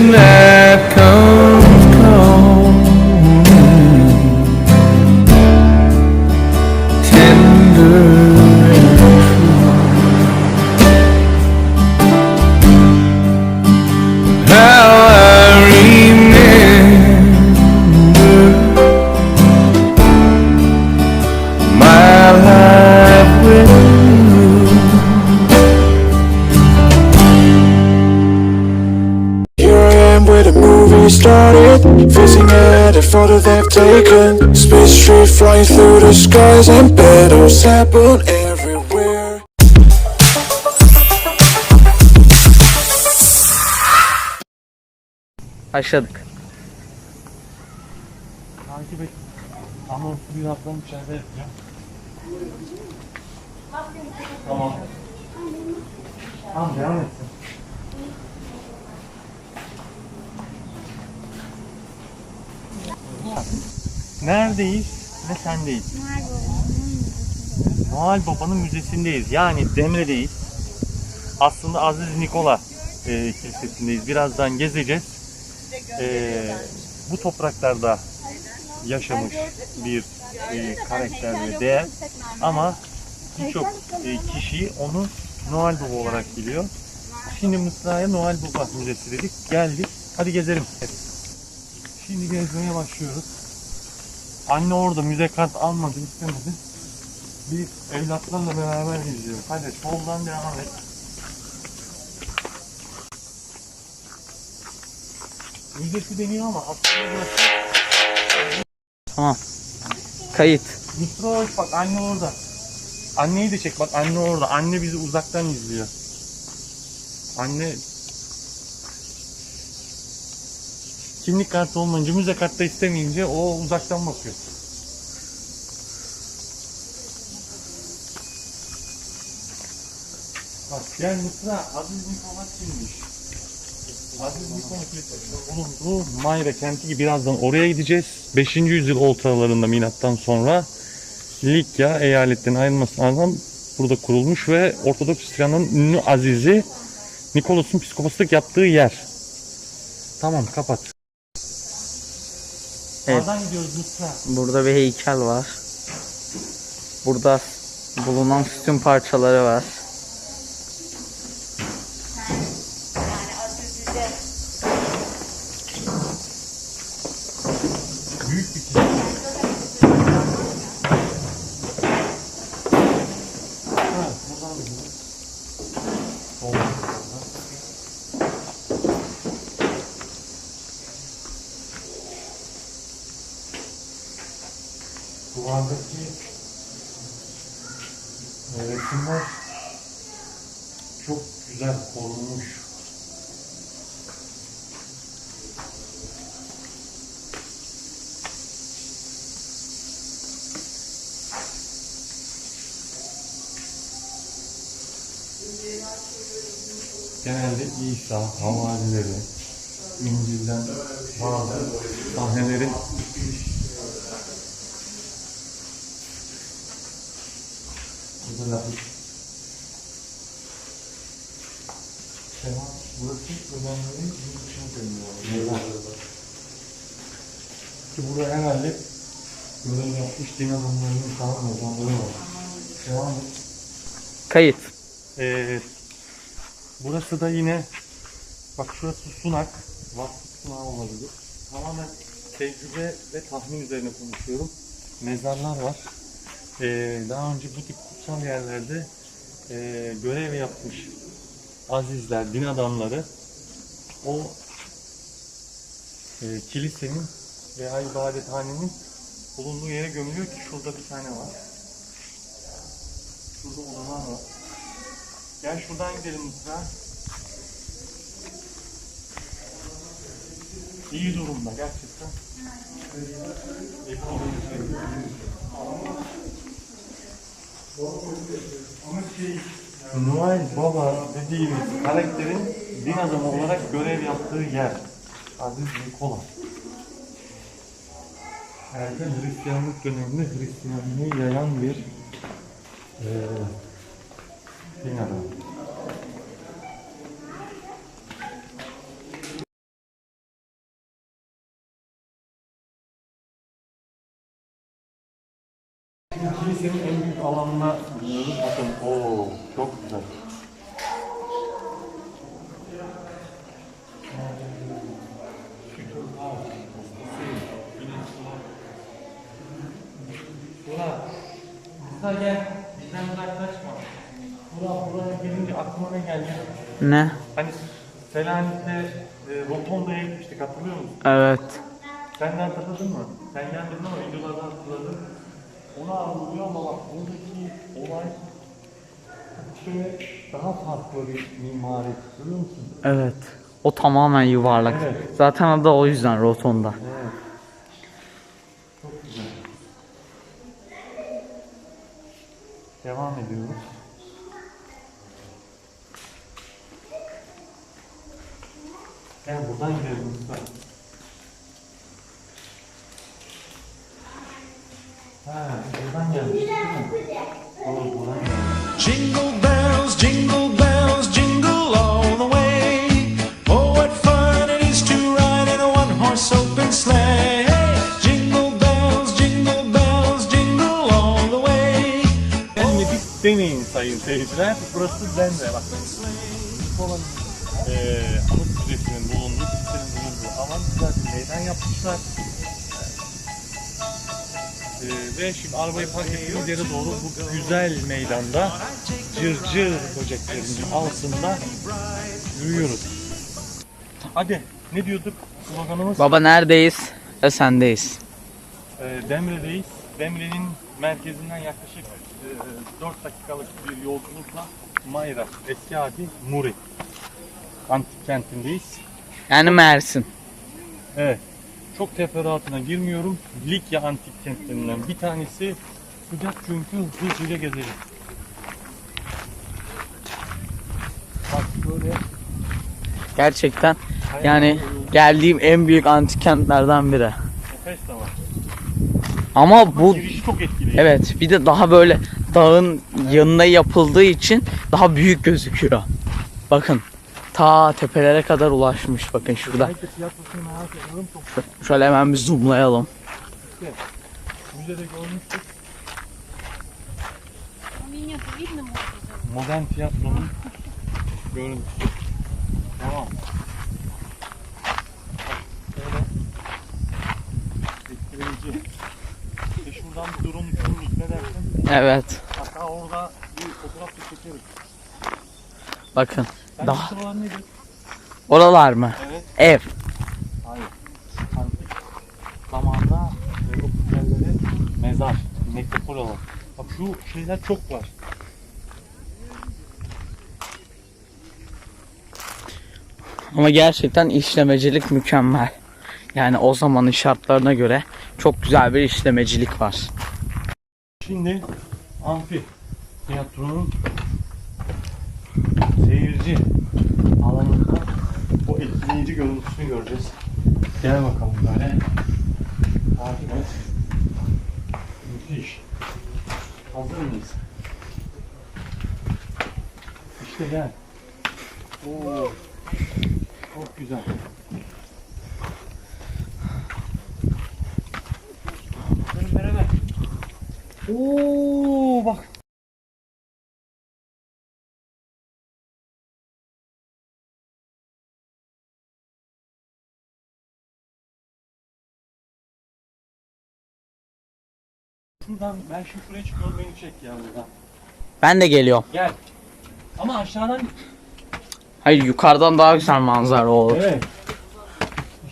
Midnight at a photo they've taken Space tree flying through the skies And battles happen everywhere Başladık. Takip et. Ama bir atlam içeride yapacağım. Tamam. Tamam devam etsin. Neredeyiz ve sendeyiz? Noel Baba'nın müzesindeyiz. Yani Demre'deyiz. Aslında Aziz Nikola e, Kilisesi'ndeyiz. Birazdan gezeceğiz. E, bu topraklarda yaşamış bir e, karakter ve değer ama birçok e, kişi onu Noel Baba olarak biliyor. Şimdi Mısra'ya Noel Baba Müzesi dedik. Geldik. Hadi gezelim. Şimdi gezmeye başlıyoruz. Anne orada müze kart almadı, istemedi. Biz evlatlarla beraber geziyoruz. Hadi soldan devam et. Müzesi deniyor ama aslında burası Tamam. Kayıt. Mikro bak anne orada. Anneyi de çek bak anne orada. Anne bizi uzaktan izliyor. Anne kimlik kartı olmayınca müze kartı istemeyince o uzaktan bakıyor. Bak gel Mısra Aziz Nikola kimmiş? Aziz Nikola Kilisesi'nin bulunduğu Mayra kenti gibi birazdan oraya gideceğiz. 5. yüzyıl ortalarında milattan sonra Likya eyaletinin ayrılmasına ardından burada kurulmuş ve Ortodoks Hristiyanlığın ünlü azizi Nikolas'ın psikopatlık yaptığı yer. Tamam kapat. Evet. Sağdan gidiyoruz Mısra. Burada bir heykel var. Burada bulunan sütun parçaları var. Büyük bir kilise. Ha, buradan gidiyoruz. Soldan gidiyoruz. Duvardaki e, resimler güzel korunmuş. genelde İsa, havarileri, İncil'den bazı sahnelerin dışına dönüyor. Ki burada herhalde görev yapmış din adamlarının falan mezarları var. Devam et. Kayıt. Ee, burası da yine bak şurası sunak. Vasıf sunağı olabilir. Tamamen tecrübe ve tahmin üzerine konuşuyorum. Mezarlar var. Ee, daha önce bu tip kutsal yerlerde ee, görev yapmış azizler, din adamları o ee, kilisenin veya ibadethanenin bulunduğu yere gömülüyor ki şurada bir tane var. Şurada odalar var. Gel şuradan gidelim Mısra. iyi durumda gerçekten. Noel Baba dediğimiz karakterin din adamı olarak görev yaptığı yer. Aziz Nikola. Erken Hristiyanlık döneminde Hristiyanlığı yayan bir eee din adamı. Kilisenin en büyük alanına gidiyoruz. Bakın ooo çok güzel. Burak, Musa gel. Bizden uzaklaşma. Burak buraya gelince aklıma ne geldi? Ne? Hani Selanik'te e, Rotonda'ya gitmiştik hatırlıyor musun? Evet. Sen de hatırladın mı? Sen geldin ama videolarda hatırladın. Onu anlıyor ama bak buradaki olay şöyle daha farklı bir mimari. Görüyor musun? Evet. O tamamen yuvarlak. Evet. Zaten adı o yüzden rotonda. Evet. Çok güzel. Devam ediyoruz. Gel buradan gidelim deneyin sayın seyirciler. Burası Denve bak. Eee Anıt Müzesi'nin bulunduğu, kilisenin bulunduğu alan güzel bir meydan yapmışlar. Eee, ve şimdi arabayı park ettiğimiz yere doğru bu güzel meydanda cırcır böceklerinin altında yürüyoruz. Hadi ne diyorduk sloganımız? Baba neredeyiz? E sendeyiz. Ee, Demre'deyiz. Demre'nin merkezinden yaklaşık 4 dakikalık bir yolculukla Mayra, eski adı Muri. Antik kentindeyiz. Yani Mersin. Evet. Çok teferruatına girmiyorum. Likya antik kentlerinden bir tanesi. Sıcak çünkü hızlıca gezelim. Bak böyle Gerçekten yani geldiğim en büyük antik kentlerden biri. nefes de var. Ama bu Girişi çok evet bir de daha böyle dağın yanına yapıldığı için daha büyük gözüküyor. Bakın ta tepelere kadar ulaşmış bakın şurada. Şöyle hemen bir zoomlayalım. Modern tiyatronun görüntüsü. Tamam. E şuradan bir drone uçururuz. Ne dersin? Evet. Hatta orada bir fotoğraf da çekeriz. bakın Sen Daha- şuralar nedir? oralar mı? Evet. Ev. Hayır. Antik zamanda o yerleri mezar, nekropol olan. Bak şu şeyler çok var. Ama gerçekten işlemecilik mükemmel. Yani o zamanın şartlarına göre çok güzel bir işlemecilik var. Şimdi amfi tiyatronun seyirci alanında o etkileyici görüntüsünü göreceğiz. Gel bakalım böyle. Takip et. Müthiş. Hazır mıyız? İşte gel. Oo. Çok güzel. Beraber. Oo bak. Şuradan ben şu şuraya çıkıyorum beni çek ya buradan. Ben de geliyorum. Gel. Ama aşağıdan Hayır yukarıdan daha güzel manzara olur. Evet.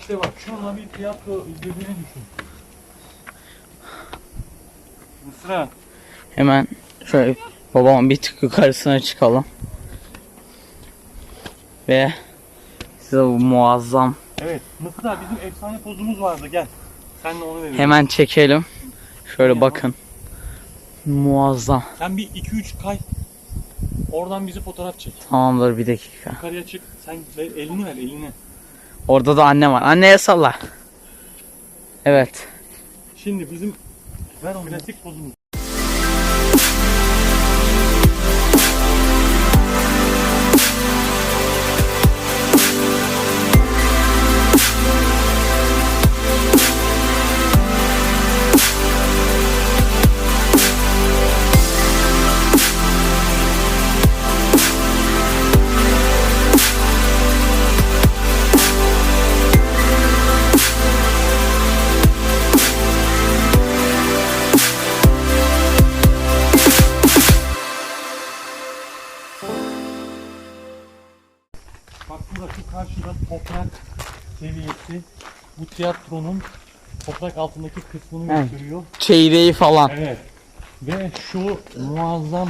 İşte bak şurada bir tiyatro izlediğini düşün. Mısra. Hemen şöyle babamın bir tık yukarısına çıkalım. Ve size bu muazzam Evet. Mısra bizim efsane pozumuz vardı gel. Sen de onu verelim. Hemen çekelim. Şöyle bakın. Muazzam. Sen bir 2-3 kay. Oradan bizi fotoğraf çek. Tamamdır bir dakika. Yukarıya çık. Sen ver, elini ver elini. Orada da anne var. Anneye salla. Evet. Şimdi bizim ver o klasik pozumuz. Toprak altındaki kısmını Evet. gösteriyor. Çeyreği falan. Evet. Ve şu muazzam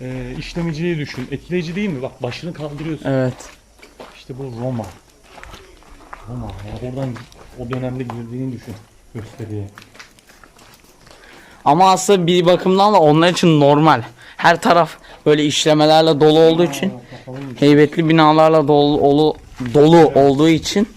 e, işlemeciliği düşün. Etkileyici değil mi? Bak başını kaldırıyorsun. Evet. İşte bu Roma. Roma. Ya oradan o dönemde girdiğini düşün. Gösteriye. Ama aslında bir bakımdan da onlar için normal. Her taraf böyle işlemelerle dolu olduğu için, heybetli binalarla dolu, dolu, dolu olduğu için